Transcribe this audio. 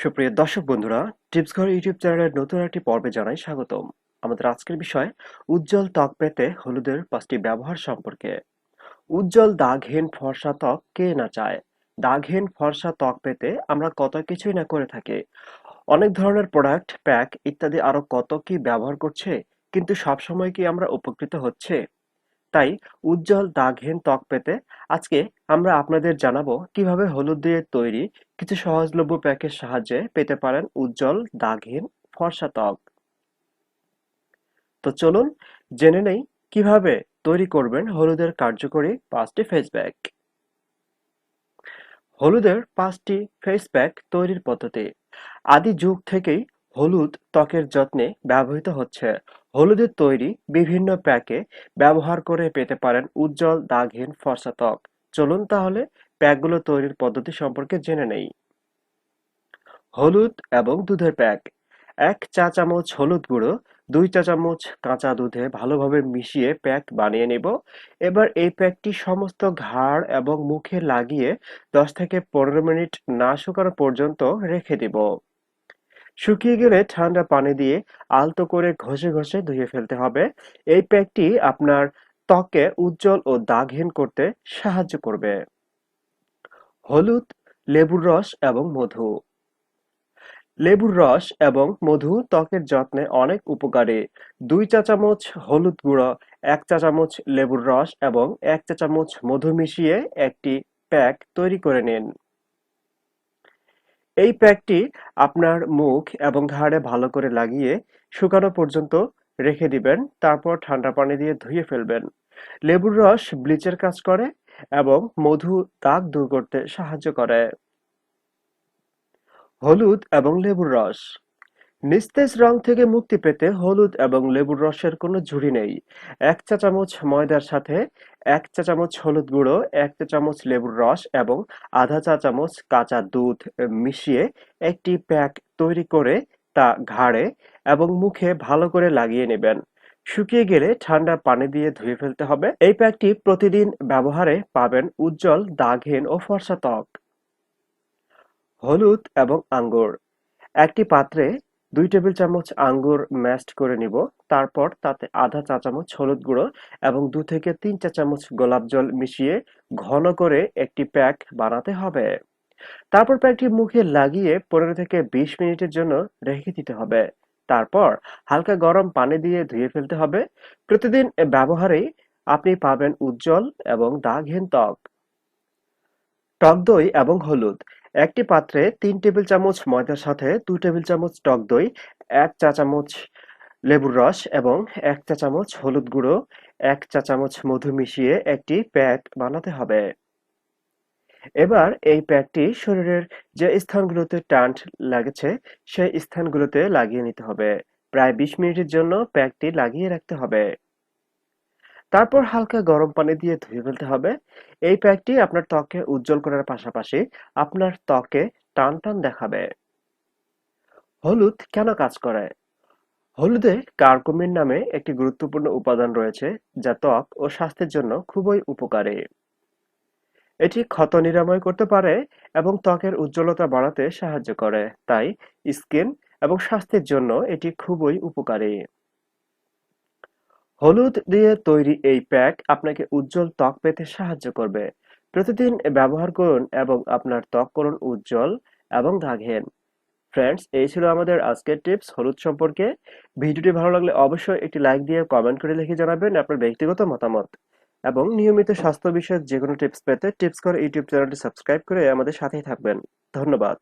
সুপ্রিয় দর্শক বন্ধুরা, টিপস ঘর ইউটিউব চ্যানেলের নতুন একটি পর্বে জানাই স্বাগতম। আমাদের আজকের বিষয়, উজ্জ্বল ত্বক পেতে হলুদের পাঁচটি ব্যবহার সম্পর্কে। উজ্জ্বল দাগহীন ফর্সা ত্বক কে না চায়? দাগহীন ফর্সা ত্বক পেতে আমরা কত কিছুই না করে থাকি। অনেক ধরনের প্রোডাক্ট প্যাক ইত্যাদি আরও কত কি ব্যবহার করছে, কিন্তু সবসময় কি আমরা উপকৃত হচ্ছে? তাই উজ্জ্বল দাগহীন ত্বক পেতে আজকে আমরা আপনাদের জানাব কীভাবে হলুদ দিয়ে তৈরি কিছু সহজলভ্য প্যাকের সাহায্যে পেতে পারেন উজ্জ্বল দাগহীন ফর্সা ত্বক। তো চলুন জেনে নেই কীভাবে তৈরি করবেন হলুদের কার্যকরী পাঁচটি ফেস প্যাক হলুদের পাঁচটি ফেস প্যাক তৈরির পদ্ধতি। আদি যুগ থেকেই হলুদ ত্বকের যত্নে ব্যবহৃত হচ্ছে। হলুদের তৈরি বিভিন্ন প্যাকে ব্যবহার করে পেতে পারেন উজ্জ্বল দাগহীন ফর্সা ত্বক। চলুন তাহলে প্যাকগুলো তৈরির পদ্ধতি সম্পর্কে জেনে নেই। হলুদ এবং দুধের প্যাক। এক চা চামচ হলুদ গুঁড়ো, দুই চা চামচ কাঁচা দুধে ভালোভাবে মিশিয়ে প্যাক বানিয়ে নেব। এবার এই প্যাকটি সমস্ত ঘাড় এবং মুখে লাগিয়ে দশ থেকে পনেরো মিনিট না শুকানো পর্যন্ত রেখে দেব। শুকিয়ে গেলে ঠান্ডা পানি দিয়ে আলতো করে ঘষে ঘষে ধুয়ে ফেলতে হবে। এই প্যাকটি আপনার ত্বকে উজ্জ্বল ও দাগহীন করতে সাহায্য করবে। হলুদ, লেবুর রস এবং মধু। লেবুর রস এবং মধু ত্বকের যত্নে অনেক উপকারী। দুই চা চামচ হলুদ গুঁড়ো, এক চা চামচ লেবুর রস এবং এক চা চামচ মধু মিশিয়ে একটি প্যাক তৈরি করে নিন। এই প্যাকটি আপনার মুখ এবং ঘাড়ে ভালো করে লাগিয়ে শুকানো পর্যন্ত রেখে দিবেন, তারপর ঠান্ডা পানি দিয়ে ধুয়ে ফেলবেন। লেবুর রস ব্লিচের কাজ করে এবং মধু দাগ দূর করতে সাহায্য করে। হলুদ এবং লেবুর রস। নিস্তেজ রং থেকে মুক্তি পেতে হলুদ এবং লেবুর রসের কোনো ঝুড়ি নেই। এক চা চামচ ময়দার সাথে, এক চা চামচ হলুদ গুঁড়ো, এক চা চামচ লেবুর রস এবং আধা চা চামচ কাঁচা দুধ মিশিয়ে একটি প্যাক তৈরি করে তা ঘাড়ে এবং মুখে ভালো করে লাগিয়ে নেবেন। শুকিয়ে গেলে ঠান্ডা পানি দিয়ে ধুয়ে ফেলতে হবে। এই প্যাকটি প্রতিদিন ব্যবহারে পাবেন উজ্জ্বল দাগহীন ও ফর্সা ত্বক। হলুদ এবং আঙ্গুর। একটি পাত্রে দুই টেবিল চামচ আঙ্গুর ম্যাশড করে নিব, তারপর তাতে আধা চা চামচ হলুদ গুঁড়ো এবং দু থেকে তিন চা চামচ গোলাপ জল মিশিয়ে ঘন করে একটি প্যাক বানাতে হবে। তারপর প্যাকটি মুখে লাগিয়ে পনেরো থেকে বিশ মিনিটের জন্য রেখে দিতে হবে। তারপর হালকা গরম পানি দিয়ে ধুয়ে ফেলতে হবে। প্রতিদিন ব্যবহারেই আপনি পাবেন উজ্জ্বল এবং দাগহীন ত্বক টক দই এবং হলুদ একটি পাত্রে তিন টেবিল চামচ ময়দার সাথে দুই টেবিল চামচ টক দই, এক চা চামচ লেবুর রস এবং এক চা চামচ হলুদ গুঁড়ো, এক চা চামচ মধু মিশিয়ে একটি প্যাক বানাতে হবে। এবার এই প্যাকটি শরীরের যে স্থানগুলোতে টান লাগেছে, সেই স্থানগুলোতে লাগিয়ে নিতে হবে। প্রায় বিশ মিনিটের জন্য প্যাকটি লাগিয়ে রাখতে হবে। তারপর হালকা গরম পানি দিয়ে ধুয়ে ফেলতে হবে। এই প্যাকটি আপনার ত্বকে উজ্জ্বল করার পাশাপাশি আপনার ত্বকে টান টান দেখাবে। হলুদ কেন কাজ করে? হলুদে কার্কুমিন নামে একটি গুরুত্বপূর্ণ উপাদান রয়েছে, যা ত্বক ও স্বাস্থ্যের জন্য খুবই উপকারী। এটি ক্ষত নিরাময় করতে পারে এবং ত্বকের উজ্জ্বলতা বাড়াতে সাহায্য করে, তাই স্কিন এবং স্বাস্থ্যের জন্য এটি খুবই উপকারী। হলুদ দিয়ে তৈরি এই প্যাক আপনাকে উজ্জ্বল ত্বক পেতে সাহায্য করবে। প্রতিদিন ব্যবহার করুন এবং আপনার ত্বক করুন উজ্জ্বল এবং দাগহীন ফ্রেন্ডস, এই ছিল আমাদের আজকের টিপস হলুদ সম্পর্কে। ভিডিওটি ভালো লাগলে অবশ্যই একটি লাইক দিয়ে কমেন্ট করে লিখে জানাবেন আপনার ব্যক্তিগত মতামত। এবং নিয়মিত স্বাস্থ্য বিষয়ক যে কোনো টিপস পেতে টিপস করে ইউটিউব চ্যানেলটি সাবস্ক্রাইব করে আমাদের সাথেই থাকবেন। ধন্যবাদ।